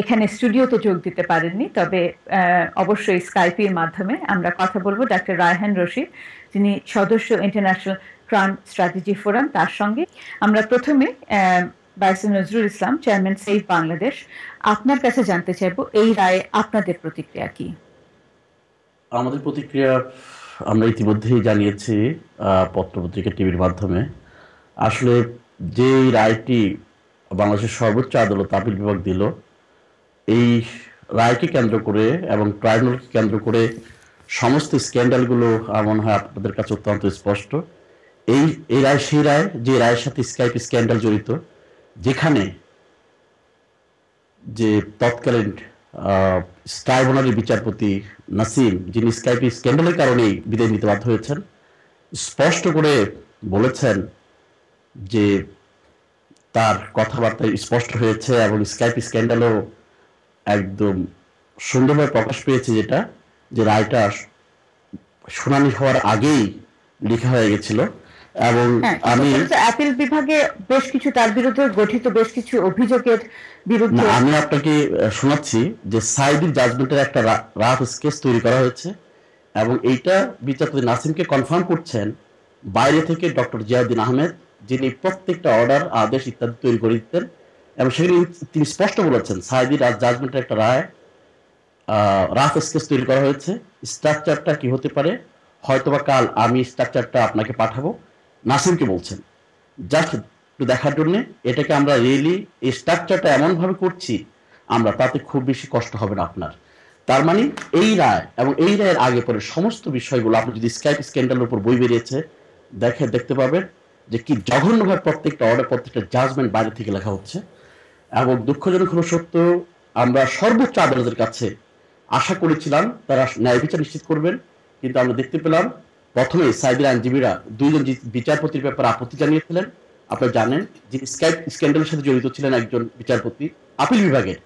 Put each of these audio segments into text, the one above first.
এখানে স্টুডিওতে যোগ দিতে পারেননি, তবে অবশ্যই স্কাইপের মাধ্যমে আমরা কথা বলব ডাক্তার রায়হান রশিদ, যিনি সদস্য ইন্টারন্যাশনাল ক্রাইম স্ট্র্যাটেজি ফোরাম তার সঙ্গে। আমরা প্রথমে বাইসে নজরুল ইসলাম চেয়ারম্যান সেফ বাংলাদেশ আপনার কাছে জানতে চাইব, এই রায়ে আপনাদের প্রতিক্রিয়া কি? আমাদের প্রতিক্রিয়া আমরা ইতিমধ্যেই জানিয়েছি পত্রপত্রিকা টিভির মাধ্যমে। আসলে যে রায়টি বাংলাদেশের সর্বোচ্চ আদালত, আপিল বিভাগ দিল এই রায়কে কেন্দ্র করে এবং ট্রাইব্যুনালকে কেন্দ্র করে সমস্ত স্ক্যান্ডালগুলো মনে হয় আপনাদের কাছে অত্যন্ত স্পষ্ট। এই এই রায়, সেই রায়, যে রায়ের সাথে স্কাইপ স্ক্যান্ডাল জড়িত, যেখানে যে তৎকালীন ট্রাইব্যুনালের বিচারপতি নাসিম, যিনি স্কাইপি স্ক্যান্ডালের কারণেই বিদায় নিতে বাধ্য হয়েছেন, স্পষ্ট করে বলেছেন যে তার কথাবার্তা স্পষ্ট হয়েছে এবং স্কাইপ স্ক্যান্ডালও একদম সুন্দরভাবে প্রকাশ পেয়েছে যেটা যে রায়টা শুনানি হওয়ার আগেই লেখা হয়ে গেছিল। এবং হ্যাঁ, আমি আপিল বিভাগে বেশ কিছু তার বিরুদ্ধে গঠিত বেশ কিছু অভিযোগের বিরুদ্ধে আমি আপনাকে শোনাচ্ছি যে সাইদির জাজমেন্টের একটা রাফ স্কেচ তৈরি করা হয়েছে। এবং এইটা বিচারপতি নাসিমকে কনফার্ম করছেন বাইরে থেকে ডক্টর জিয়াউদ্দিন আহমেদ যিনি প্রত্যেকটা অর্ডার আদেশ ইত্যাদি তৈরি করে দিতেন। এবং সেখানে তিনি স্পষ্ট বলেছেন, সাইদির জাজমেন্টের একটা রায় রাফ স্কেচ তৈরি করা হয়েছে। স্ট্রাকচারটা কি হতে পারে? হয়তোবা কাল আমি স্ট্রাকচারটা আপনাকে পাঠাবো। নাসিমকে বলছেন, জাস্ট একটু দেখার জন্যে, এটাকে আমরা রিয়েলি, এই স্ট্রাকচারটা এমনভাবে করছি, আমরা তাতে খুব বেশি কষ্ট হবে না আপনার। তার মানে এই রায় এবং এই রায়ের আগে পরে সমস্ত বিষয়গুলো, আপনি যদি স্কাইপ স্ক্যান্ডালের উপর বই বেরিয়েছে, দেখে, দেখতে পাবেন যে কি জঘন্যভাবে প্রত্যেকটা অর্ডার প্রত্যেকটা জাজমেন্ট বাইরে থেকে লেখা হচ্ছে। এবং দুঃখজনক হলো সত্য, আমরা সর্বোচ্চ আদালতের কাছে আশা করেছিলাম তারা ন্যায় বিচার নিশ্চিত করবেন, কিন্তু আমরা দেখতে পেলাম প্রথমে সাইদের আইনজীবীরা দুইজন বিচারপতির ব্যাপারে আপত্তি জানিয়েছিলেন, আপনারা জানেন যিনি স্কাইপ স্ক্যান্ডালের সাথে জড়িত ছিলেন একজন বিচারপতি আপিল বিভাগের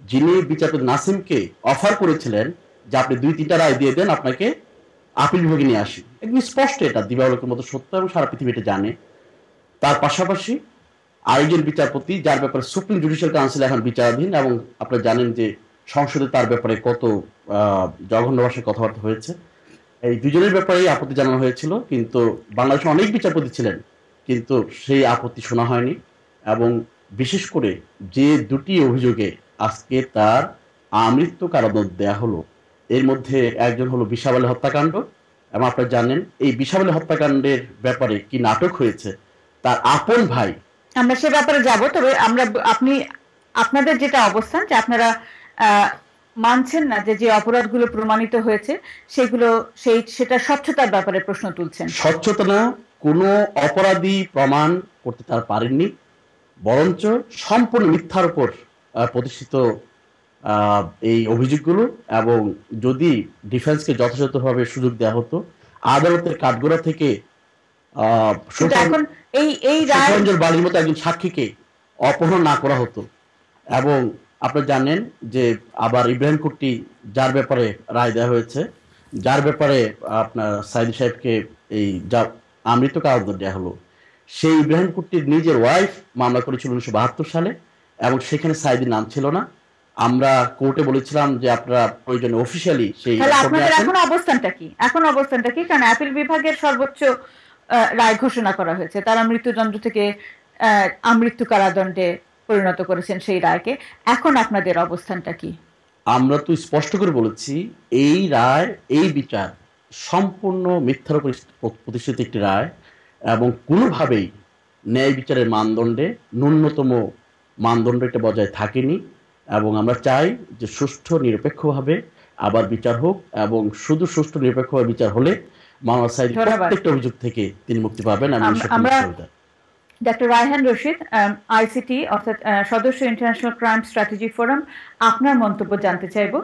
যিনি বিচারপতি নাসিমকে অফার করেছিলেন যে আপনি দুই তিনটা রায় দিয়ে দেন, আপনাকে আপিল বিভাগে নিয়ে আসি। একদম স্পষ্ট এটা দিবালোকের মতো সত্য এবং সারা পৃথিবী এটা জানে। তার পাশাপাশি আরেকজন বিচারপতি, যার ব্যাপারে সুপ্রিম জুডিশিয়াল কাউন্সিল এখন বিচারাধীন এবং আপনারা জানেন যে সংসদে তার ব্যাপারে কত জঘন্য ভাষায় কথাবার্তা হয়েছে। এই দুজনের ব্যাপারেই আপত্তি জানানো হয়েছিল, কিন্তু বাংলাদেশে অনেক বিচারপতি ছিলেন, কিন্তু সেই আপত্তি শোনা হয়নি এবং বিশেষ করে যে দুটি অভিযোগে আজকে তার আমৃত্যু কারাদণ্ড দেয়া হলো, এর মধ্যে একজন হলো বিশাবালী হত্যাকাণ্ড এবং আপনারা জানেন এই বিশাবালী হত্যাকাণ্ডের ব্যাপারে কি নাটক হয়েছে, তার আপন ভাই আমরা সে ব্যাপারে যাব, তবে আমরা আপনি, আপনাদের যেটা অবস্থান, যে আপনারা মানছেন না যে যে অপরাধগুলো প্রমাণিত হয়েছে, সেগুলো, সেই, সেটা স্বচ্ছতার ব্যাপারে প্রশ্ন তুলছেন। স্বচ্ছতা না, কোনো অপরাধী প্রমাণ করতে তারা পারেননি, বরঞ্চ সম্পূর্ণ মিথ্যার উপর প্রতিষ্ঠিত এই অভিযোগগুলো, এবং যদি ডিফেন্সকে যথাযথভাবে সুযোগ দেওয়া হতো, আদালতের কাঠগোড়া থেকে এখন এই এই বাড়ির মতো একজন সাক্ষীকে অপহরণ না করা হতো। এবং আপনারা জানেন যে আবার ইব্রাহিম কুট্টি যার ব্যাপারে রায় দেওয়া হয়েছে যার ব্যাপারে আপনার সাইদি সাহেবকে এই যা আমৃত কারাদণ্ড দেওয়া হলো সেই ইব্রাহিম কুট্টির নিজের ওয়াইফ মামলা করেছিল উনিশশো বাহাত্তর সালে এবং সেখানে সাইদির নাম ছিল না। আমরা কোর্টে বলেছিলাম যে আপনারা প্রয়োজনে অফিসিয়ালি সেই আপনাদের এখন অবস্থানটা কি? এখন অবস্থানটা কি? কারণ অ্যাপিল বিভাগের সর্বোচ্চ রায় ঘোষণা করা হয়েছে। তারা মৃত্যুদণ্ড থেকে আমৃত্যু কারাদণ্ডে পরিণত করেছেন সেই রায়কে। এখন আপনাদের অবস্থানটা কি? আমরা তো স্পষ্ট করে বলেছি, এই রায়, এই বিচার সম্পূর্ণ মিথ্যার উপর প্রতিষ্ঠিত একটি রায় এবং কোনোভাবেই ন্যায় বিচারের মানদণ্ডে, ন্যূনতম মানদণ্ড এটা বজায় থাকেনি এবং আমরা চাই যে সুষ্ঠু, নিরপেক্ষভাবে আবার বিচার হোক এবং শুধু সুষ্ঠু, নিরপেক্ষভাবে বিচার হলে মানব সাইড প্রত্যেকটা অভিযোগ থেকে তিনি মুক্তি পাবেন আমরা ডক্টর রায়হান রশিদ আইসিটি অর্থাৎ সদস্য ইন্টারন্যাশনাল ক্রাইম স্ট্র্যাটেজি ফোরাম আপনার মন্তব্য জানতে চাইব।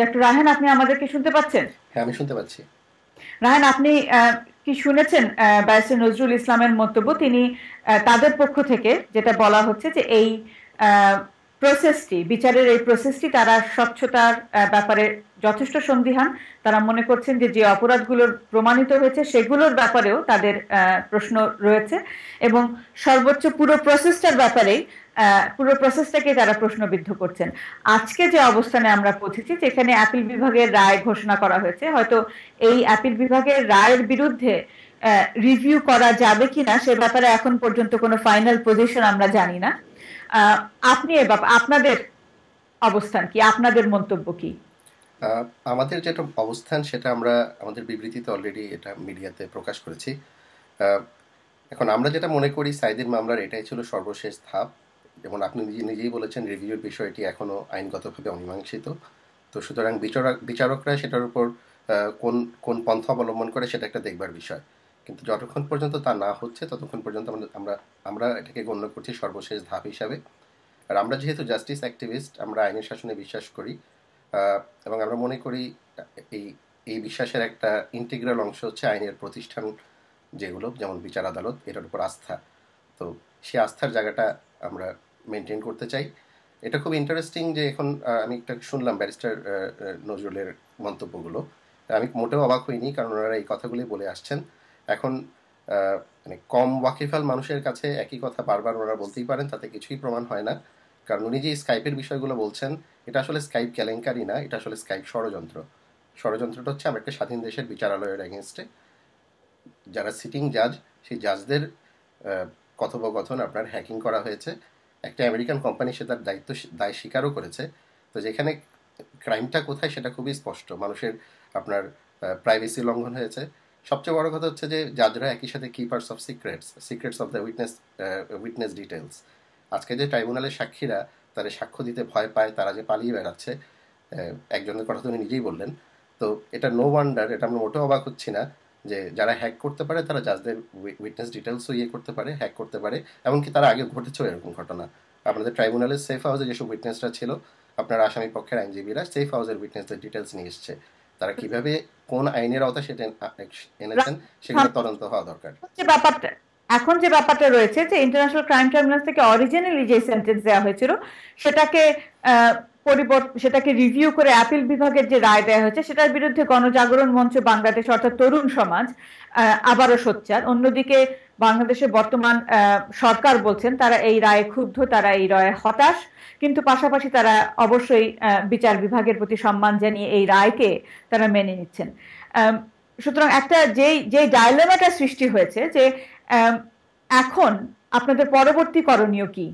ডক্টর রায়হান আপনি আমাদেরকে শুনতে পাচ্ছেন? হ্যাঁ আমি শুনতে পাচ্ছি। রায়হান আপনি কি শুনেছেন ব্যারিস্টার নজরুল ইসলামের মন্তব্য? তিনি তাদের পক্ষ থেকে যেটা বলা হচ্ছে যে এই প্রসেসটি, বিচারের এই প্রসেসটি তারা স্বচ্ছতার ব্যাপারে যথেষ্ট সন্দিহান। তারা মনে করছেন যে যে অপরাধগুলো প্রমাণিত হয়েছে সেগুলোর ব্যাপারেও তাদের প্রশ্ন রয়েছে এবং সর্বোচ্চ পুরো প্রসেসটার ব্যাপারেই পুরো প্রসেসটাকে তারা প্রশ্নবিদ্ধ করছেন। আজকে যে অবস্থানে আমরা পৌঁছেছি যেখানে অ্যাপিল বিভাগের রায় ঘোষণা করা হয়েছে। হয়তো এই অ্যাপিল বিভাগের রায়ের বিরুদ্ধে রিভিউ করা যাবে কিনা সে ব্যাপারে এখন পর্যন্ত কোনো ফাইনাল পজিশন আমরা জানি না। আপনি আপনাদের অবস্থান কি? আপনাদের মন্তব্য কি? আমাদের যেটা অবস্থান, সেটা আমরা আমাদের বিবৃতিতে অলরেডি এটা মিডিয়াতে প্রকাশ করেছি। এখন আমরা যেটা মনে করি, সাইদের মামলার এটাই ছিল সর্বশেষ ধাপ। যেমন আপনি নিজে নিজেই বলেছেন, রিভিউর বিষয়টি এখনও আইনগতভাবে অমীমাংসিত। তো সুতরাং বিচারক বিচারকরা সেটার উপর কোন কোন পন্থা অবলম্বন করে, সেটা একটা দেখবার বিষয়। কিন্তু যতক্ষণ পর্যন্ত তা না হচ্ছে, ততক্ষণ পর্যন্ত আমরা আমরা এটাকে গণ্য করছি সর্বশেষ ধাপ হিসাবে। আর আমরা যেহেতু জাস্টিস অ্যাক্টিভিস্ট আমরা আইনের শাসনে বিশ্বাস করি এবং আমরা মনে করি এই এই বিশ্বাসের একটা ইন্টিগ্রাল অংশ হচ্ছে আইনের প্রতিষ্ঠান যেগুলো, যেমন বিচার আদালত, এটার উপর আস্থা। তো সে আস্থার জায়গাটা আমরা মেনটেন করতে চাই। এটা খুব ইন্টারেস্টিং যে এখন আমি একটা শুনলাম ব্যারিস্টার নজরুলের মন্তব্যগুলো। আমি মোটেও অবাক হইনি, কারণ ওনারা এই কথাগুলি বলে আসছেন। এখন মানে কম ওয়াকিফাল মানুষের কাছে একই কথা বারবার ওনারা বলতেই পারেন, তাতে কিছুই প্রমাণ হয় না। কারণ উনি যে স্কাইপের বিষয়গুলো বলছেন, এটা আসলে স্কাইপ কেলেঙ্কারি না, এটা আসলে স্কাইপ ষড়যন্ত্র। ষড়যন্ত্রটা হচ্ছে আমরা একটা স্বাধীন দেশের বিচারালয়ের এগেনস্টে যারা সিটিং জাজ সেই জাজদের কথোপকথন আপনার হ্যাকিং করা হয়েছে। একটা আমেরিকান কোম্পানি সে তার দায়িত্ব, দায় স্বীকারও করেছে। তো যেখানে ক্রাইমটা কোথায় সেটা খুবই স্পষ্ট। মানুষের আপনার প্রাইভেসি লঙ্ঘন হয়েছে। সবচেয়ে বড় কথা হচ্ছে যে জাজরা একই সাথে keepers of secrets secrets of the witness witness details আজকে যে ট্রাইব্যুনালের সাক্ষীরা তারা সাক্ষ্য দিতে ভয় পায়, তারা যে পালিয়ে বেড়াচ্ছে একজনের কথা তো উনি নিজেই বললেন। তো এটা নো ওয়ান্ডার এটা আমরা মোটেও অবাক হচ্ছি না যে যারা হ্যাক করতে পারে তারা জাজদের উইটনেস ডিটেলসও ইয়ে করতে পারে হ্যাক করতে পারে, এমনকি তারা আগে ঘটেছেও এরকম ঘটনা। আপনাদের ট্রাইব্যুনালের সেফ হাউসে যেসব উইটনেসরা ছিল, আপনার আসামি পক্ষের আইনজীবীরা সেফ হাউসের উইটনেসদের ডিটেলস নিয়ে এসছে। তারা কীভাবে কোন আইনের আওতা সেটা এনেছেন সেগুলো তদন্ত হওয়া দরকার। ব্যাপারটা এখন যে ব্যাপারটা রয়েছে যে ইন্টারন্যাশনাল ক্রাইম ট্রাইব্যুনাল থেকে অরিজিনালি যে সেন্টেন্স দেওয়া হয়েছিল সেটাকে পরিবর্তন সেটাকে রিভিউ করে অ্যাপিল বিভাগের যে রায় দেওয়া হয়েছে সেটার বিরুদ্ধে গণজাগরণ মঞ্চ বাংলাদেশ অর্থাৎ তরুণ সমাজ আবারও সোচ্চার। অন্যদিকে বাংলাদেশের বর্তমান সরকার বলছেন তারা এই রায়ে ক্ষুব্ধ, তারা এই রায়ে হতাশ। কিন্তু পাশাপাশি তারা অবশ্যই বিচার বিভাগের প্রতি সম্মান জানিয়ে এই রায়কে তারা মেনে নিচ্ছেন। সুতরাং একটা যেই যে ডায়লেমাটা সৃষ্টি হয়েছে যে এখন আপনাদের পরবর্তী করণীয় কি?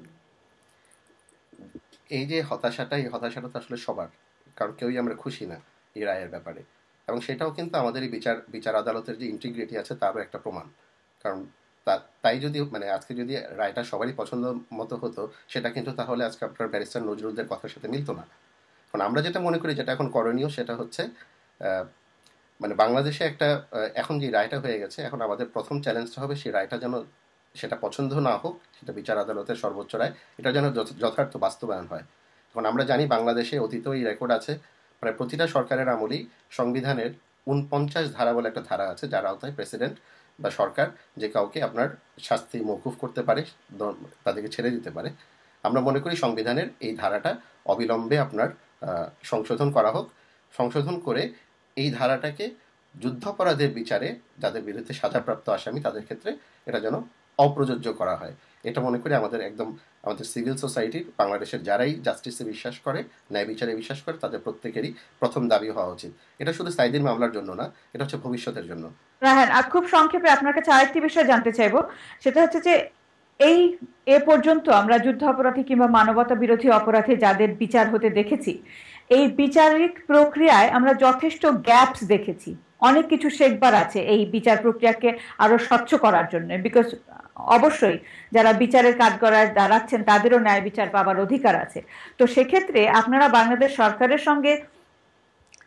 এই যে হতাশাটা এই হতাশাটা তো আসলে সবার, কারণ কেউই আমরা খুশি না এই রায়ের ব্যাপারে। এবং সেটাও কিন্তু আমাদের এই বিচার বিচার আদালতের যে ইন্টিগ্রিটি আছে, তারও একটা প্রমাণ। কারণ তাই যদি মানে আজকে যদি রায়টা সবারই পছন্দ মতো হতো, সেটা কিন্তু তাহলে আজকে আপনার ব্যারিস্টার নজরুলদের কথার সাথে মিলতো না। এখন আমরা যেটা মনে করি যেটা এখন করণীয় সেটা হচ্ছে মানে বাংলাদেশে একটা এখন যে রায়টা হয়ে গেছে, এখন আমাদের প্রথম চ্যালেঞ্জটা হবে সেই রায়টা যেন সেটা পছন্দ না হোক, সেটা বিচার আদালতের সর্বোচ্চ রায়, এটা যেন যথার্থ বাস্তবায়ন হয়। এখন আমরা জানি বাংলাদেশে অতীত এই রেকর্ড আছে, প্রায় প্রতিটা সরকারের আমলেই সংবিধানের উনপঞ্চাশ ধারা বলে একটা ধারা আছে, যার আওতায় প্রেসিডেন্ট বা সরকার যে কাউকে আপনার শাস্তি মৌকুফ করতে পারে তাদেরকে ছেড়ে দিতে পারে। আমরা মনে করি সংবিধানের এই ধারাটা অবিলম্বে আপনার সংশোধন করা হোক। সংশোধন করে এই ধারাটাকে যুদ্ধাপরাধের বিচারে যাদের বিরুদ্ধে সাজাপ্রাপ্ত আসামি, তাদের ক্ষেত্রে এটা যেন অপ্রযোজ্য করা হয়। এটা মনে করি আমাদের একদম, আমাদের সিভিল সোসাইটির, বাংলাদেশের যারাই জাস্টিসে বিশ্বাস করে, ন্যায় বিচারে বিশ্বাস করে, তাদের প্রত্যেকেরই প্রথম দাবি হওয়া উচিত। এটা শুধু সাইদির মামলার জন্য না, এটা হচ্ছে ভবিষ্যতের জন্য। রাহান আর খুব সংক্ষেপে আপনার কাছে আরেকটি বিষয় জানতে চাইব। সেটা হচ্ছে যে, এই, এ পর্যন্ত আমরা যুদ্ধ অপরাধী কিংবা মানবতা বিরোধী অপরাধে যাদের বিচার হতে দেখেছি, এই বিচারিক প্রক্রিয়ায় আমরা যথেষ্ট গ্যাপস দেখেছি। অনেক কিছু শেখবার আছে এই বিচার প্রক্রিয়াকে আরও স্বচ্ছ করার জন্য বিকজ অবশ্যই যারা বিচারের কাজ করার দাঁড়াচ্ছেন, তাদেরও ন্যায় বিচার পাবার অধিকার আছে। তো সেক্ষেত্রে আপনারা বাংলাদেশ সরকারের সঙ্গে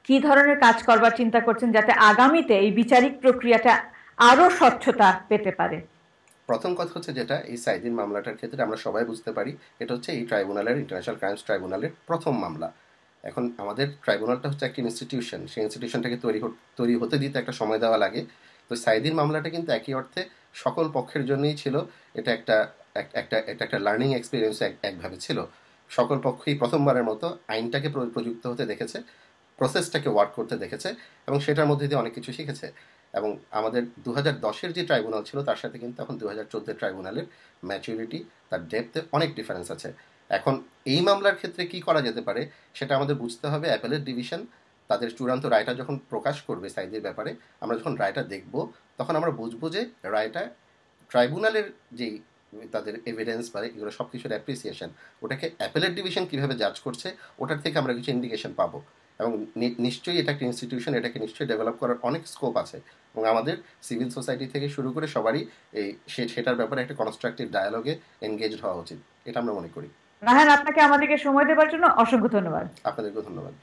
কি ধরনের কাজ করবার চিন্তা করছেন যাতে আগামীতে এই বিচারিক প্রক্রিয়াটা আরও স্বচ্ছতা পেতে পারে? প্রথম কথা হচ্ছে যেটা, এই সাইদিন মামলাটার ক্ষেত্রে আমরা সবাই বুঝতে পারি, এটা হচ্ছে এই ট্রাইব্যুনালের, ইন্টারন্যাশনাল ক্রাইমস ট্রাইব্যুনালের প্রথম মামলা। এখন আমাদের ট্রাইব্যুনালটা হচ্ছে একটা ইনস্টিটিউশন, সেই ইনস্টিটিউশনটাকে তৈরি তৈরি হতে দিতে একটা সময় দেওয়া লাগে। তো সাইদিন মামলাটা কিন্তু একই অর্থে সকল পক্ষের জন্যই ছিল। এটা একটা একটা, এটা একটা লার্নিং এক্সপিরিয়েন্স একভাবে ছিল। সকল পক্ষই প্রথমবারের মতো আইনটাকে প্রযুক্ত হতে দেখেছে প্রসেসটাকে ওয়ার্ক করতে দেখেছে এবং সেটার মধ্যে দিয়ে অনেক কিছু শিখেছে। এবং আমাদের দু হাজার দশের যে ট্রাইব্যুনাল ছিল, তার সাথে কিন্তু এখন দু হাজার চোদ্দের ট্রাইব্যুনালের ম্যাচুরিটি তার ডেপথে অনেক ডিফারেন্স আছে। এখন এই মামলার ক্ষেত্রে কি করা যেতে পারে, সেটা আমাদের বুঝতে হবে। অ্যাপেলের ডিভিশন তাদের চূড়ান্ত রায়টা যখন প্রকাশ করবে সাইদের ব্যাপারে আমরা যখন রায়টা দেখব তখন আমরা বুঝব যে রায়টা ট্রাইব্যুনালের যেই তাদের এভিডেন্স বা এগুলো সব কিছুর অ্যাপ্রিসিয়েশন ওটাকে অ্যাপেলের ডিভিশন কীভাবে জাজ করছে ওটার থেকে আমরা কিছু ইন্ডিকেশন পাবো। এবং নিশ্চয়ই এটা একটা ইনস্টিটিউশন এটাকে নিশ্চয়ই ডেভেলপ করার অনেক স্কোপ আছে। এবং আমাদের সিভিল সোসাইটি থেকে শুরু করে সবারই এই সেটার ব্যাপারে একটা কনস্ট্রাকটিভ ডায়ালগে এনগেজড হওয়া উচিত। এটা আমরা মনে করি। রাহান আপনাকে আমাদেরকে সময় দেওয়ার জন্য অসংখ্য ধন্যবাদ। আপনাদেরকেও ধন্যবাদ।